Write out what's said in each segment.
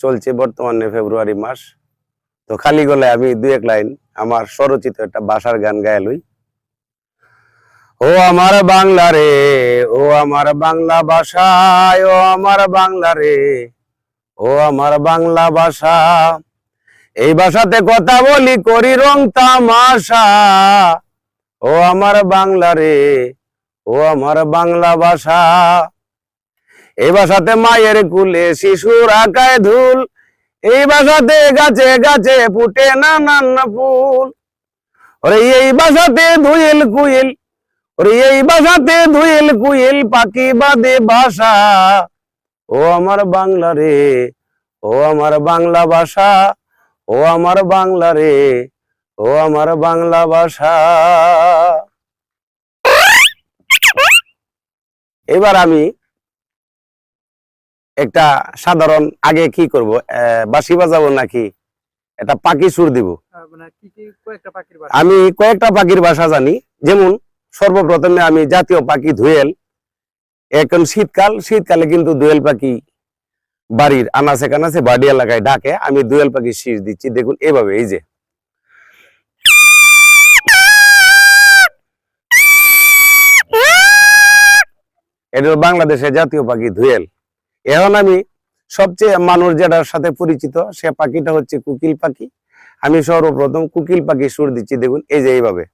চলছে বর্তমানে ফেব্রুয়ারি মাস। তো খালি গলায় আমি দু এক লাইন আমার স্বরচিত একটা বাসার গান গায়ালই ও আমার বাংলা রে, ও আমার বাংলা ভাষায়, ও আমার বাংলা রে, ও আমার বাংলা ভাষা। এই ভাষাতে কথা বলি করি রং তামাশা। ও আমার বাংলা রে, ও আমার বাংলা ভাষা। এই ভাষাতে মায়ের কুলে শিশুর আকায় ধুল। এই ভাষাতে গাছে গাছে ফুটে নানান ফুল। ওরে এই ভাষাতে ধুইল কুইল, ওরে এই ভাষাতে ধুইল কুইল, পাখি বাদে ভাষা ও আমার বাংলা রে, ও আমার বাংলা ভাষা, ও আমার বাংলা রে, ও আমার বাংলা ভাষা। এবার আমি একটা সাধারণ আগে কি করব? আহ, বাঁশি বাজাবো নাকি একটা পাখি সুর দিব? আহ, মানে কয়েকটা পাখির বাসা? আমি কয়েকটা পাখির ভাষা জানি। যেমন সর্বপ্রথমে আমি জাতীয় পাখি ধুয়েল। এখন শীতকাল শীতকালে কিন্তু দোয়েল পাখি বাড়ির আনাচে কানাচে বাড়ি এলাকায় ডাকে। আমি দোয়েল পাখি শীষ দিচ্ছি। দেখুন এভাবে এই যে। এটা বাংলাদেশের জাতীয় পাখি ধুয়েল। এখন আমি সবচেয়ে মানুষ যেটার সাথে পরিচিত, সে পাখিটা হচ্ছে কুকিল পাখি। আমি সর্বপ্রথম কুকিল পাখি সুর দিচ্ছি, দেখুন, এই যে এইভাবে।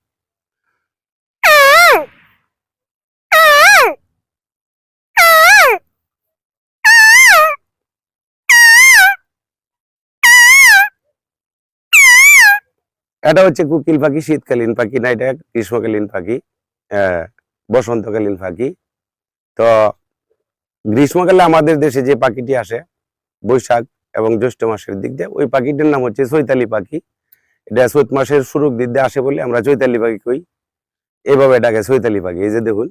এটা হচ্ছে কুকিল পাখি, শীতকালীন পাখি না, এটা গ্রীষ্মকালীন পাখি বসন্তকালীন পাখি। তো গ্রীষ্মকালে আমাদের দেশে যে পাখিটি আসে, বৈশাখ এবং জ্যৈষ্ঠ মাসের দিক দিয়ে, ওই পাখিটির নাম হচ্ছে চৈতালি পাখি। এটা চৈত মাসের শুরুর দিক দিয়ে আসে বলে আমরা চৈতালি পাখি কই। এভাবে এটাকে চৈতালি পাখি, এই যে দেখুন।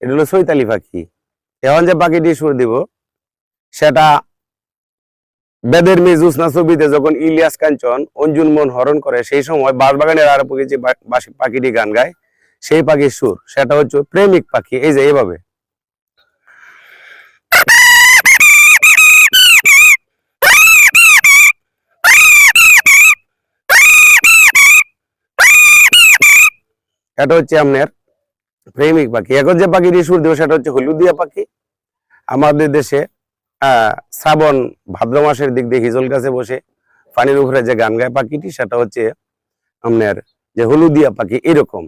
এটা হলো চৈতালি পাখি। এখন যে পাখিটি সুর দিব, সেটা বেদের মেজুসনা ছবিতে যখন ইলিয়াস কাঞ্চন, অঞ্জুন মন হরণ করে, সেই সময় বাঁশবাগানের আর পাখি যে পাখিটি গান গায়, সেই পাখির সুর, সেটা হচ্ছে প্রেমিক পাখি। এই যে এইভাবে। এটা হচ্ছে আপনার প্রেমিক পাখি। এখন যে পাখিটি সুর দেবো, সেটা হচ্ছে হলুদিয়া পাখি। আমাদের দেশে শ্রাবণ ভাদ্র মাসের দিক দিয়ে হিজল গাছে বসে পানির উপরে যে গান গায় পাখিটি, সেটা হচ্ছে আপনার যে হলুদিয়া পাখি, এরকম।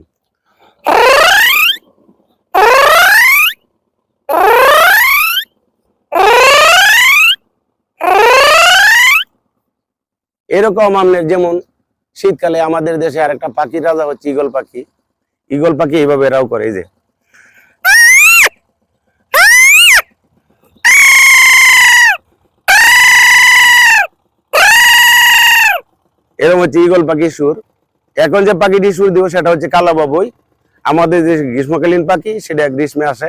এরকম আপনার যেমন শীতকালে আমাদের দেশে আরেকটা পাখির রাজা হচ্ছে ইগল পাখি। ইগল পাখি এইভাবে এরাও করে যে। এরকম হচ্ছে ইগল পাখির সুর। এখন যে পাখিটি সুর দিব সেটা হচ্ছে কালা বাবুই। আমাদের যে গ্রীষ্মকালীন পাখি, সেটা গ্রীষ্মে আসে।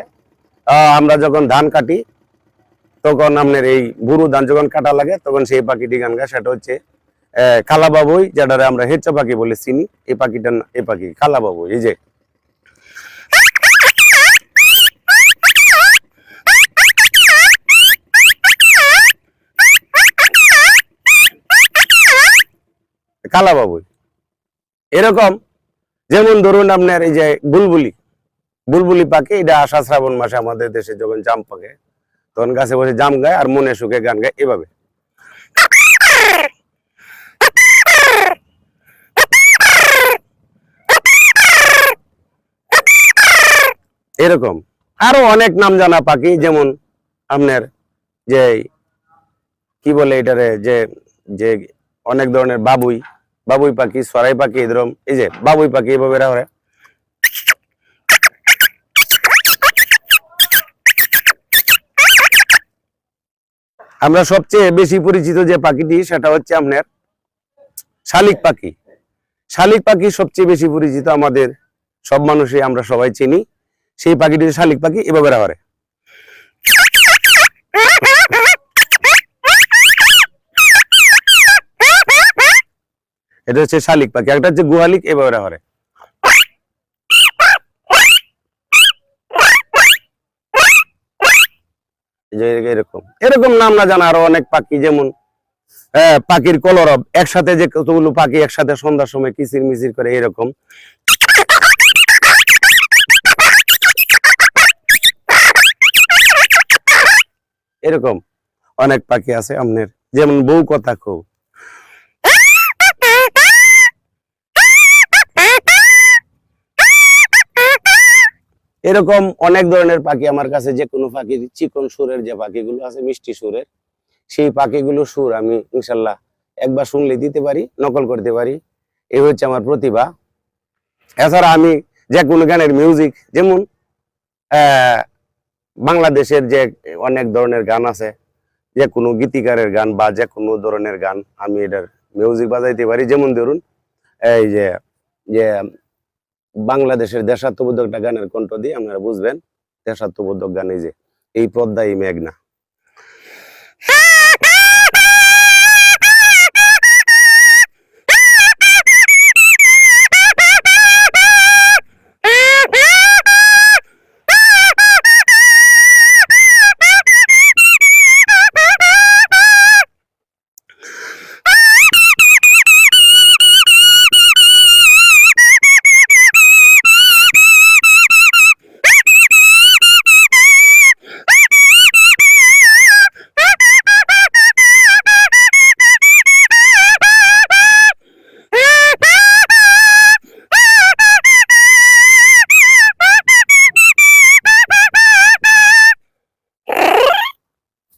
আমরা যখন ধান কাটি, তখন আপনার এই বুড়ো ধান যখন কাটা লাগে, তখন সেই পাখিটি গান গায়। সেটা হচ্ছে কালা বাবুই, যেটারে আমরা হেচ্চা পাখি বলে চিনি। এই পাখিটার এই পাখি কালা বাবুই, এই যে। কালা বাবুই এরকম, যেমন ধরুন আপনার এই যে বুলবুলি বুলবুলি পাখি, এটা আষাঢ় শ্রাবণ মাসে আমাদের দেশে যখন জাম পাকে, তখন গাছে বসে জাম গায় আর মনে সুখে গান গায়, এভাবে। এরকম। আরও অনেক নাম জানা পাখি, যেমন আপনার যে, কি বলে এটারে, যে যে অনেক ধরনের বাবুই। বাবুই পাখি সরাই পাখি এরকম এই যে বাবুই পাখি এভাবে এরা ওরা আমরা সবচেয়ে বেশি পরিচিত যে পাখিটি, সেটা হচ্ছে আপনার শালিক পাখি। শালিক পাখি সবচেয়ে বেশি পরিচিত আমাদের সব মানুষই, আমরা সবাই চিনি। সেই পাখিটি শালিক পাখি এভাবে এরা করে এটা হচ্ছে শালিক পাখি একটা হচ্ছে গুহালিক এভাবে হরে। এরকম। এরকম নাম না জানা আরও অনেক পাখি যেমন হ্যাঁ, পাখির কলরব। একসাথে যে কতগুলো পাখি একসাথে সন্ধ্যার সময় কিচির মিচির করে এরকম। এরকম অনেক পাখি আছে আপনার যেমন বউ কথা খুব এরকম অনেক ধরনের পাখি আমার কাছে, যে কোনো পাখির চিকন সুরের যে পাখিগুলো আছে, মিষ্টি সুরের, সেই পাখিগুলো সুর আমি ইনশাল্লাহ একবার শুনলে দিতে পারি, নকল করতে পারি। এই হচ্ছে আমার প্রতিভা। এছাড়া আমি যে কোনো গানের মিউজিক যেমন বাংলাদেশের যে অনেক ধরনের গান আছে, যে কোনো গীতিকারের গান বা যে কোনো ধরনের গান আমি এটার মিউজিক বাজাইতে পারি। যেমন ধরুন, এই যে যে বাংলাদেশের দেশাত্মবোধক গানের কণ্ঠ দিয়ে আপনারা বুঝবেন দেশাত্মবোধক গান এই যে এই পদ্মাই মেঘনা।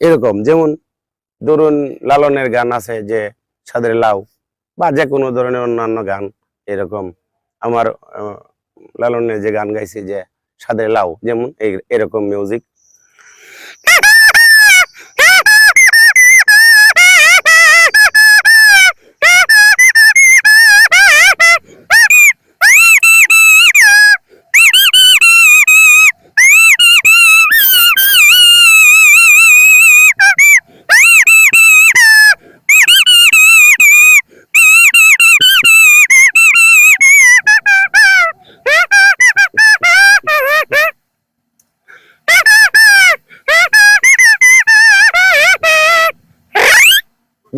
এরকম। যেমন ধরুন লালনের গান আছে যে সাদের লাউ, বা যে কোনো ধরনের অন্যান্য গান এরকম। আমার লালনের যে গান গাইছে যে সাদের লাউ, যেমন এরকম মিউজিক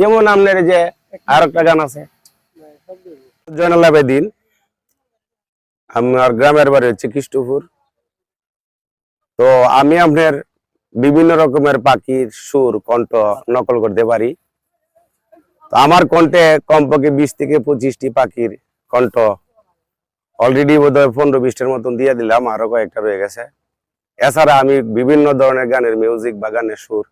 যেমন আপনার যে আর একটা গান আছে। জয়নাল আবেদিন, আমার গ্রামের বাড়ি হচ্ছে কৃষ্ণপুর। তো আমি আপনার বিভিন্ন রকমের পাখির সুর, কণ্ঠ নকল করতে পারি। তো আমার কণ্ঠে কমপক্ষে বিশ থেকে পঁচিশটি পাখির কণ্ঠ অলরেডি বোধহয় পনেরো বিশটার মতন দিয়ে দিলাম, আরও কয়েকটা রয়ে গেছে। এছাড়া আমি বিভিন্ন ধরনের গানের মিউজিক বা গানের সুর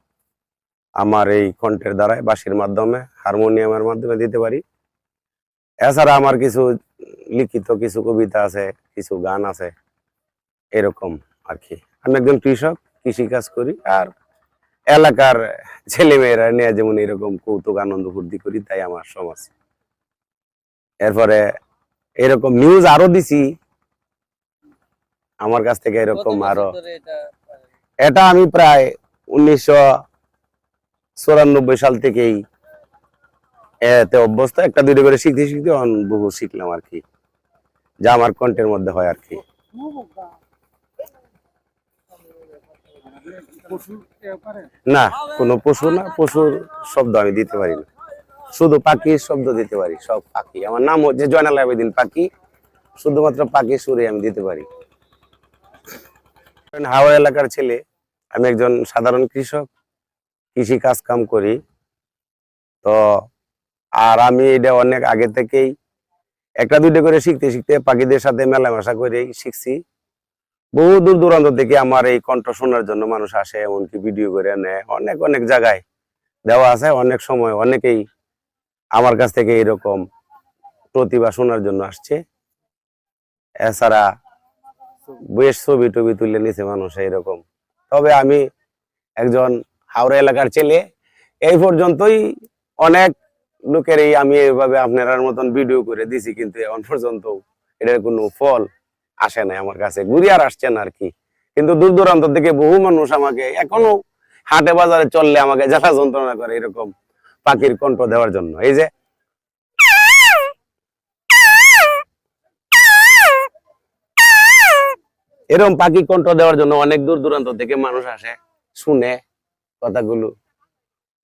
আমার এই কণ্ঠের দ্বারাই বাঁশির মাধ্যমে হারমোনিয়ামের মাধ্যমে দিতে পারি। এছাড়া আমার কিছু লিখিত কিছু কবিতা আছে কিছু গান আছে এরকম আর কি। আমি একজন কৃষক কৃষি কাজ করি আর এলাকার ছেলেমেয়েরা নিয়ে যেমন এরকম কৌতুক আনন্দ ফুর্তি করি তাই আমার সমাজ এরপরে এরকম নিউজ আরও দিছি। আমার কাছ থেকে এরকম আরও এটা আমি প্রায় উনিশশো চুরানব্বই সাল থেকেই এতে অভ্যস্ত। একটা দুটো করে শিখতে শিখতে বহু শিখলাম আর কি। যা আমার কণ্ঠের মধ্যে হয় আর কি। না, কোনো পশু না, পশুর শব্দ আমি দিতে পারি না। শুধু পাখির শব্দ দিতে পারি, সব পাখি। আমার নাম হচ্ছে জয়নাল আবেদিন পাখি। শুধুমাত্র পাখি সুরে আমি দিতে পারি। হাওড়া এলাকার ছেলে, আমি একজন সাধারণ কৃষক। কৃষি কাজ কাম করি। তো, আর আমি এটা অনেক আগে থেকেই একটা দুইটা করে শিখতে শিখতে পাখিদের সাথে মেলামেশা করে শিখছি। বহু দূর দূরান্ত থেকে আমার এই কণ্ঠ শোনার জন্য মানুষ আসে, এমনকি ভিডিও করে নেয়। অনেক অনেক জায়গায় দেওয়া আছে, অনেক সময় অনেকেই আমার কাছ থেকে এরকম প্রতিভা শোনার জন্য আসছে। এছাড়া বেশ ছবি টবি তুলে নিছে মানুষ এরকম তবে আমি একজন হাওড়া এলাকার ছেলে, এই পর্যন্তই। অনেক লোকের এই আমি এইভাবে আপনার মতন ভিডিও করে দিছি, কিন্তু এখন পর্যন্ত এটার কোনো ফল আসে নাই আমার কাছে, ঘুরি আর আসছে না আর কি। কিন্তু দূর দূরান্ত থেকে বহু মানুষ আমাকে এখনও হাটে বাজারে চললে আমাকে জ্বালা যন্ত্রণা করে এরকম পাখির কণ্ঠ দেওয়ার জন্য। এই যে এরকম পাখি কণ্ঠ দেওয়ার জন্য অনেক দূর দূরান্ত থেকে মানুষ আসে, শুনে কথাগুলো।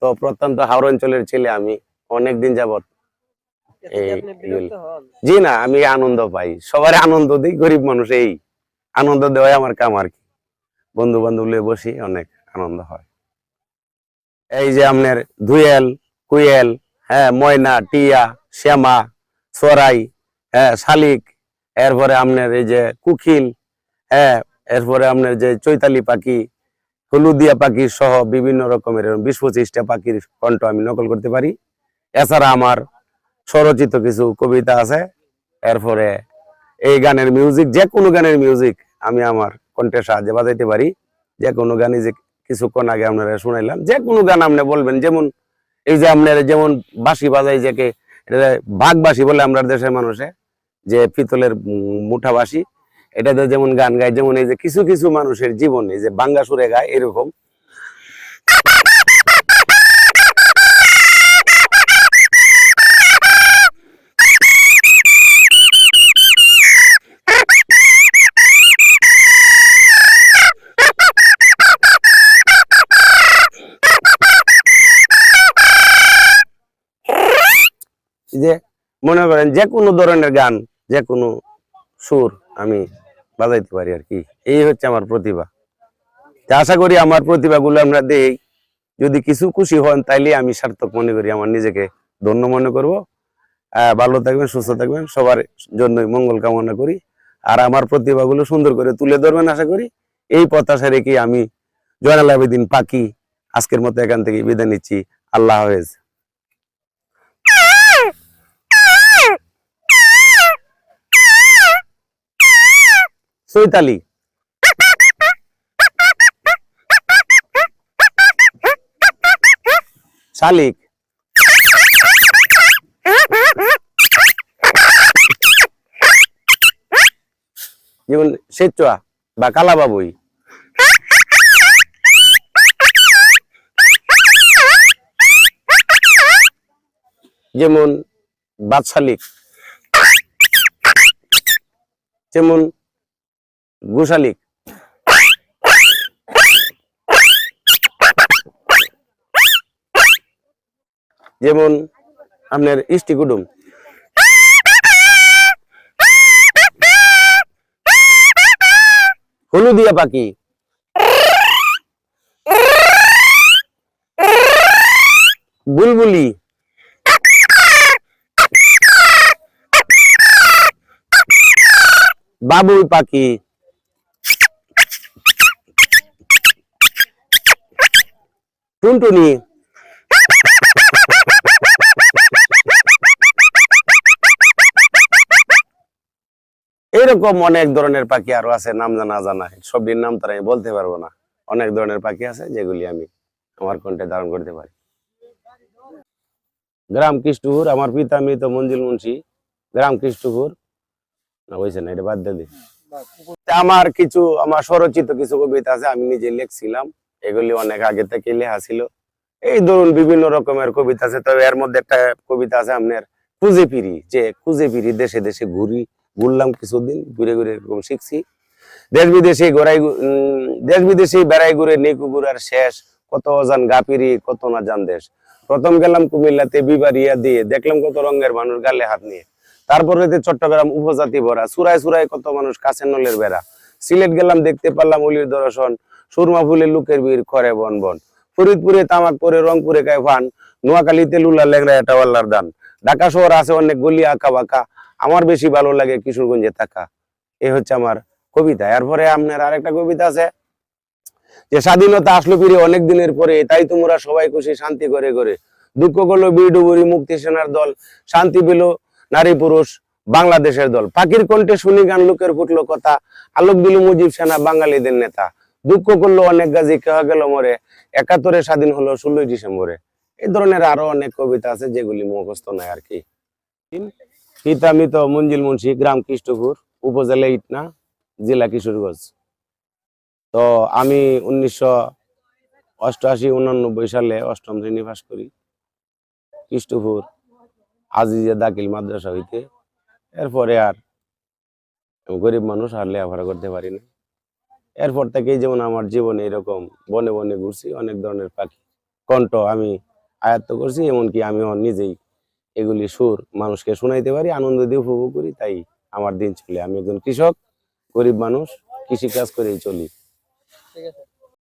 তো প্রত্যন্ত হাওড় অঞ্চলের ছেলে আমি অনেক দিন যাবত জি না আমি আনন্দ পাই। সবার আনন্দ দিই গরিব মানুষ এই আনন্দ দেওয়াই আমার কাম আর কি। বন্ধু বান্ধব লিয়ে বসি অনেক আনন্দ হয়। এই যে আপনার ধুয়েল কুয়েল হ্যাঁ ময়না টিয়া শ্যামা সরাই হ্যাঁ শালিক এরপরে আপনার এই যে কুকিল হ্যাঁ এরপরে আপনার যে চৈতালি পাখি হলুদিয়া পাখি সহ বিভিন্ন রকমের বিশ পঁচিশটা পাখির কণ্ঠ আমি নকল করতে পারি। এছাড়া আমার স্বরচিত কিছু কবিতা আছে। এরপরে এই গানের মিউজিক যে কোনো গানের মিউজিক আমি আমার কণ্ঠের সাহায্যে বাজাইতে পারি। যে কোনো গানই যে কিছুক্ষণ আগে আপনারা শুনাইলাম যে কোনো গান আপনি বলবেন, যেমন এই যে আপনার যেমন বাঁশি বাজাই, যাকে বাঘ বাঁশি বলে আমরা দেশের মানুষে, যে পিতলের মুঠা বাঁশি এটাতে যেমন গান গায়, যেমন এই যে কিছু কিছু মানুষের জীবন, এই যে বাঙ্গা সুরে গায়, এরকম। যে মনে করেন যে কোনো ধরনের গান, যে কোনো সুর আমি বাজাইতে পারি আর কি। এই হচ্ছে আমার প্রতিভা। আশা করি আমার প্রতিভাগুলো আমরা দেই। যদি কিছু খুশি হন, তাইলে আমি সার্থক মনে করি, আমার নিজেকে ধন্য মনে করব। ভালো থাকবেন, সুস্থ থাকবেন, সবার জন্যই মঙ্গল কামনা করি। আর আমার প্রতিভাগুলো সুন্দর করে তুলে ধরবেন আশা করি। এই প্রত্যাশা রেখে আমি জয়নাল আবেদিন পাখি আজকের মতো এখান থেকে বিদায় নিচ্ছি। আল্লাহ হাফেজ। চৈতালি। শালিক। যেমন সেচুয়া বা কালাবাবুই। যেমন বাদশালিক। যেমন গোশালিক যেমন আপনার ইষ্টি কুটুম। হলুদিয়া পাখি। বুলবুলি। বাবুই পাখি। টুনটুনি। এরকম অনেক ধরনের পাখি আরও আছে, নাম জানা জানা। সবটির নাম তারা আমি বলতে পারব না। অনেক ধরনের পাখি আছে যেগুলি আমি আমার কণ্ঠে ধারণ করতে পারি। গ্রাম কৃষ্ণপুর, আমার পিতা মৃত মঞ্জুল মুন্সি। গ্রাম কৃষ্ণপুর। না এটা বাদ দিয়ে আমার কিছু, আমার স্বরচিত কিছু কবিতা আছে, আমি নিজে লিখছিলাম। এগুলি অনেক আগে থেকে লেখা ছিল। এই ধরুন বিভিন্ন রকমের কবিতা আছে, তবে এর মধ্যে একটা কবিতা আছে আপনার খুঁজে ফিরি যে খুঁজে ফিরি দেশে দেশে ঘুরি, ঘুরলাম কিছুদিন, ঘুরে ঘুরে এরকম শিখছি। দেশ বিদেশে ঘোরাই দেশ বিদেশে বেড়াই ঘুরে, নেকু ঘুরার শেষ, কত অজান গাপিরি, কত না জান দেশ। প্রথম গেলাম কুমিল্লাতে বিবারিয়া দিয়ে, দেখলাম কত রঙের মানুষ গালে হাত নিয়ে। তারপরে যে চট্টগ্রাম উপজাতি ভরা, সুরায় সুরায় কত মানুষ কাছের নলের বেড়া। সিলেট গেলাম, দেখতে পারলাম অলির দর্শন সুরমা ফুলের লুকের বীর খরে বন বন। ফরিদপুরে তামাক পরে রংপুরে গায়ে ফান, নোয়াখালীতে লুলা লেগরা এটা আল্লাহর দান। ঢাকা শহর আছে অনেক গলি আঁকা বাঁকা, আমার বেশি ভালো লাগে কিশোরগঞ্জে থাকা। এই হচ্ছে আমার কবিতা। এরপরে আপনার আরেকটা কবিতা আছে, যে স্বাধীনতা আসলো ফিরে অনেক দিনের পরে, তাই তোমরা সবাই খুশি, শান্তি করে করে দুঃখ করল বীরডুবুরি মুক্তি সেনার দল, শান্তি পেল নারী পুরুষ, বাংলাদেশের দল। পাখির কণ্ঠে শুনি গান লোকের ফুটলো কথা, আলোক দিল মুজিব সেনা বাঙালিদের নেতা। দুঃখ করল অনেক গাজী কেহ গেল মরে। একাত্তরে স্বাধীন হলো ষোলোই ডিসেম্বরে। এই ধরনের আরও অনেক কবিতা আছে যেগুলি মুখস্থ নাই আর কি। পিতা মৃত মঞ্জিল মুন্সি, গ্রাম কৃষ্ণপুর, উপজেলা ইটনা, জেলা কিশোরগঞ্জ। তো আমি উনিশশো অষ্টআশি উনানব্বই সালে অষ্টম শ্রেণি পাস করি। কৃষ্ণপুর, আজিজে দাকিল মাদ্রাসা হইতে। এরপরে আর গরিব মানুষ আর লেখাপড়া করতে পারি না এরপর থেকেই যেমন আমার জীবনে এরকম বনে বনে ঘুরছি, অনেক ধরনের পাখি, কণ্ঠ আমি আয়ত্ত করছি, এমনকি আমি নিজেই এগুলি সুর মানুষকে শোনাইতে পারি, আনন্দ দিয়ে উপভোগ করি, তাই আমার দিন চলে। আমি একজন কৃষক, গরিব মানুষ, কৃষিকাজ করেই চলি। ঠিক আছে।